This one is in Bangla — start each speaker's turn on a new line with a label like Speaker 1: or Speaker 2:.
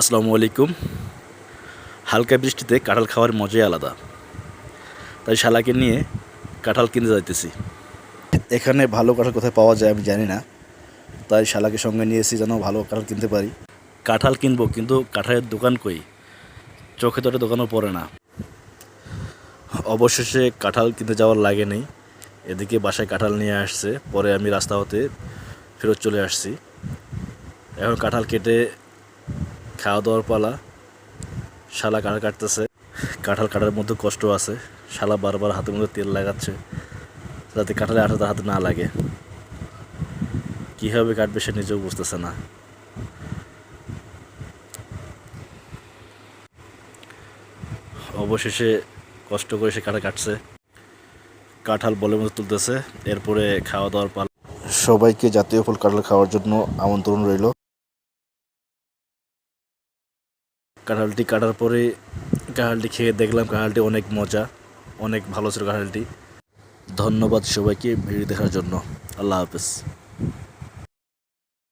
Speaker 1: আসসালামু আলাইকুম। হালকা বৃষ্টিতে কাঁঠাল খাওয়ার মজাই আলাদা। তাই শালাকে নিয়ে কাঁঠাল কিনতে যাইতেছি। এখানে ভালো কাঁঠাল কোথায় পাওয়া যায় আমি জানি না। তাই শালাকে সঙ্গে নিয়েছি যেন ভালো কাঁঠাল কিনতে পারি। কাঁঠাল কিনবো কিন্তু কাঁঠালের দোকান কই? চোখে তোটে দোকানও পড়ে না। অবশেষে কাঁঠাল কিনতে যাওয়ার লাগে নেই। এদিকে বাসায় কাঁঠাল নিয়ে আসছে পরে আমি রাস্তা হতে ফেরত চলে আসছি। এখন কাঁঠাল কেটে খাওয়া দাওয়ার পালা। শালা কাঁঠাল কাটতেছে। কাঁঠাল কাটার মধ্যে কষ্ট আছে। শালা বারবার হাতের মধ্যে তেল লাগাচ্ছে। যাতে কাঁঠালে আঠা তার হাতে না লাগে। কীভাবে কাটবে সে নিজেও বুঝতেছে না। অবশেষে কষ্ট করে সে কাঁঠাল কাটছে। কাঁঠাল বলের মধ্যে তুলতেছে। এরপরে খাওয়া দাওয়ার পালা। সবাইকে জাতীয় ফল কাঁঠাল খাওয়ার জন্য আমন্ত্রণ রইল। কাঁঠালটি কাটার পরে কাঁঠালটি খেয়ে দেখলাম কাঁঠালটি অনেক মজা, অনেক ভালো ছিল কাঁঠালটি। ধন্যবাদ সবাইকে ভিড় দেখার জন্য। আল্লাহ হাফেজ।